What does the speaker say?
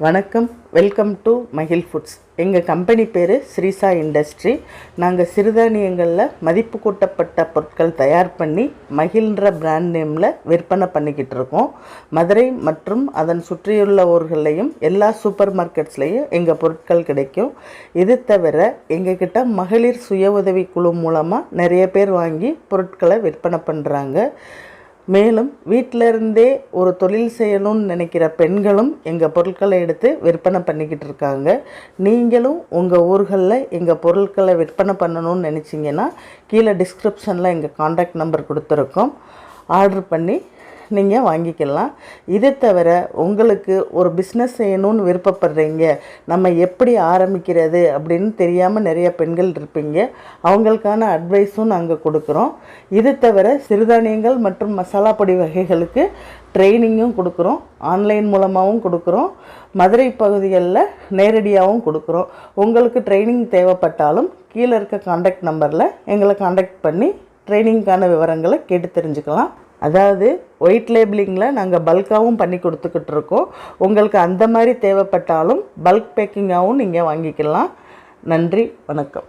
வணக்கம். Welcome to மகிழ் foods எங்கள் கம்பெனி பேர் ஸ்ரீசா இண்டஸ்ட்ரி நாங்கள் சிறுதானியங்களில் மதிப்பு கூட்டப்பட்ட பொருட்கள் தயார் பண்ணி மகிழ்ன்ற பிராண்ட் நேமில் விற்பனை பண்ணிக்கிட்டு இருக்கோம். மதுரை மற்றும் அதன் சுற்றியுள்ள ஊர்களையும் எல்லா சூப்பர் மார்க்கெட்ஸ்லேயும் எங்கள் பொருட்கள் கிடைக்கும். இது தவிர எங்ககிட்ட மகளிர் சுய உதவி குழு மூலமாக நிறைய பேர் வாங்கி பொருட்களை விற்பனை பண்ணுறாங்க மேலும் வீட்டில் இருந்தே ஒரு தொழில் செய்யணும்னு நினைக்கிற பெண்களும் எங்கள் பொருட்களை எடுத்து விற்பனை பண்ணிக்கிட்டு இருக்காங்க. நீங்களும் உங்கள் ஊர்களில் எங்கள் பொருட்களை விற்பனை பண்ணணும்னு நினச்சிங்கன்னா கீழே டிஸ்கிரிப்ஷனில் எங்கள் காண்டாக்ட் நம்பர் கொடுத்துருக்கோம். ஆர்டர் பண்ணி நீங்கள் வாங்கிக்கலாம். இதை தவிர உங்களுக்கு ஒரு பிஸ்னஸ் செய்யணும்னு விருப்பப்படுறீங்க. நம்ம எப்படி ஆரம்பிக்கிறது அப்படின்னு தெரியாமல் நிறைய பெண்கள் இருப்பீங்க. அவங்களுக்கான அட்வைஸும் நாங்கள் கொடுக்குறோம். இது தவிர சிறுதானியங்கள் மற்றும் மசாலா பொடி வகைகளுக்கு ட்ரைனிங்கும் கொடுக்குறோம். ஆன்லைன் மூலமாகவும் கொடுக்குறோம். மதுரை பகுதிகளில் நேரடியாகவும் கொடுக்குறோம். உங்களுக்கு ட்ரைனிங் தேவைப்பட்டாலும் கீழே இருக்க காண்டாக்ட் நம்பரில் எங்களை காண்டாக்ட் பண்ணி ட்ரைனிங்க்கான விவரங்களை கேட்டு தெரிஞ்சுக்கலாம். அதாவது ஒயிட் லேபிளிங்கில் நாங்கள் பல்காகவும் பண்ணி கொடுத்துக்கிட்டு இருக்கோம். உங்களுக்கு அந்த மாதிரி தேவைப்பட்டாலும் பல்க் பேக்கிங்காகவும் நீங்கள் வாங்கிக்கலாம். நன்றி வணக்கம்.